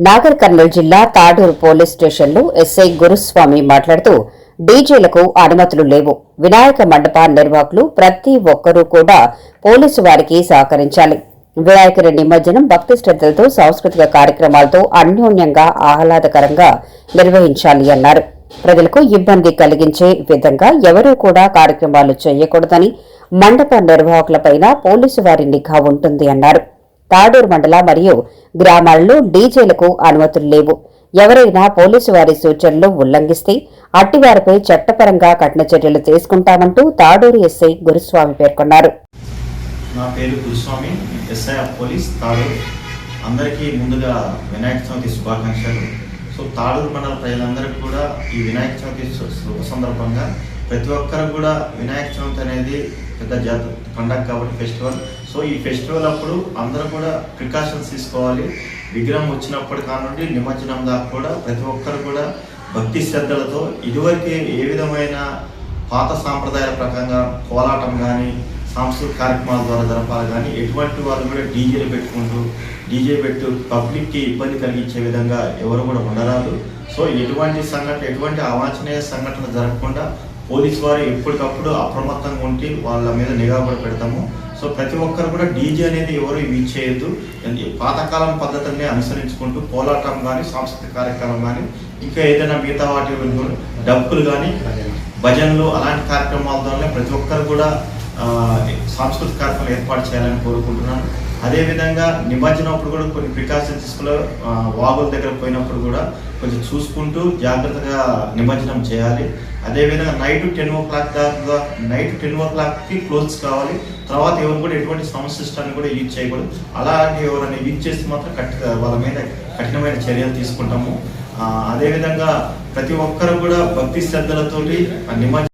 నాగర్ కర్నూలు జిల్లా తాడూరు పోలీస్ స్టేషన్లో ఎస్ఐ గురుస్వామి మాట్లాడుతూ డీజేలకు అనుమతులు లేవు. వినాయక మండప నిర్వాహకులు ప్రతి ఒక్కరూ కూడా పోలీసు వారికి సహకరించాలి. వినాయకుడి నిమజ్జనం భక్తి శ్రద్ధలతో సాంస్కృతిక కార్యక్రమాలతో అన్యోన్యంగా ఆహ్లాదకరంగా నిర్వహించాలి అన్నారు. ప్రజలకు ఇబ్బంది కలిగించే విధంగా ఎవరూ కూడా కార్యక్రమాలు చేయకూడదని మండప నిర్వాహకులపైన పోలీసు వారి నిఘా ఉంటుంది అన్నారు. తాడూరు మండల మరియు గ్రామాల్లో డీజేలకు అనుమతులు లేవు. ఎవరైనా పోలీసు వారి సూచనలు ఉల్లంఘిస్తే అట్టివారిపై చట్టపరంగా కఠిన చర్యలు తీసుకుంటామంటూ తాడూరు ఎస్ఐ గురుస్వామి పేర్కొన్నారు. నా పేరు Guruswamy SI of police Taduru. అందరికీ ముందుగా వినాయక చవితి శుభాకాంక్షలు. సో తాడూరు మండల ప్రజలందరికీ కూడా ఈ వినాయక చవితి శుభ సందర్భంగా ప్రతి ఒక్కరు కూడా వినాయక చవితి అనేది పెద్ద జాత పండగ కాబట్టి ఫెస్టివల్ సో ఈ ఫెస్టివల్ అప్పుడు అందరూ కూడా ప్రికాషన్స్ తీసుకోవాలి. విగ్రహం వచ్చినప్పటి కానుండి నిమజ్జనం దాకా కూడా ప్రతి ఒక్కరు కూడా భక్తి శ్రద్ధలతో ఇదివరకే ఏ విధమైన పాత సాంప్రదాయాల ప్రకారంగా కోలాటం కానీ సాంస్కృతిక కార్యక్రమాల ద్వారా జరపాలి కానీ ఎటువంటి వాళ్ళు కూడా డీజేలు పెట్టుకుంటూ డీజే పెట్టు పబ్లిక్కి ఇబ్బంది కలిగించే విధంగా ఎవరు కూడా ఉండరాదు. సో ఎటువంటి సంఘటన ఎటువంటి అవాంఛనీయ సంఘటన జరగకుండా పోలీస్ వారు ఎప్పటికప్పుడు అప్రమత్తంగా ఉండి వాళ్ళ మీద నిఘా కూడా పెడతాము. సో ప్రతి ఒక్కరు కూడా డీజే అనేది ఎవరు యూజ్ చేయొద్దు. పాతకాలం పద్ధతుల్ని అనుసరించుకుంటూ పోలాటం కానీ సాంస్కృతిక కార్యక్రమం కానీ ఇంకా ఏదైనా మిగతా వాటి డబ్బులు కానీ భజనలు అలాంటి కార్యక్రమాలతోనే ప్రతి ఒక్కరు కూడా సాంస్కృతిక కార్యక్రమాలు ఏర్పాటు చేయాలని కోరుకుంటున్నాను. అదేవిధంగా నిమజ్జనప్పుడు కూడా కొన్ని ప్రికాషన్స్ తీసుకుని వాగుల దగ్గర పోయినప్పుడు కూడా కొంచెం చూసుకుంటూ జాగ్రత్తగా నిమజ్జనం చేయాలి. అదేవిధంగా నైట్ టెన్ ఓ క్లాక్ దాకా నైట్ టెన్ ఓ క్లాక్కి క్లోజ్ కావాలి. తర్వాత ఎవరు కూడా ఎటువంటి సౌండ్ సిస్టమ్ని కూడా యూజ్ చేయకూడదు. అలాంటి ఎవరైనా యూజ్ చేస్తే మాత్రం కఠిన వాళ్ళ మీద కఠినమైన చర్యలు తీసుకుంటాము. అదేవిధంగా ప్రతి ఒక్కరు కూడా భక్తి శ్రద్ధలతోటి ఆ నిమజ్జనం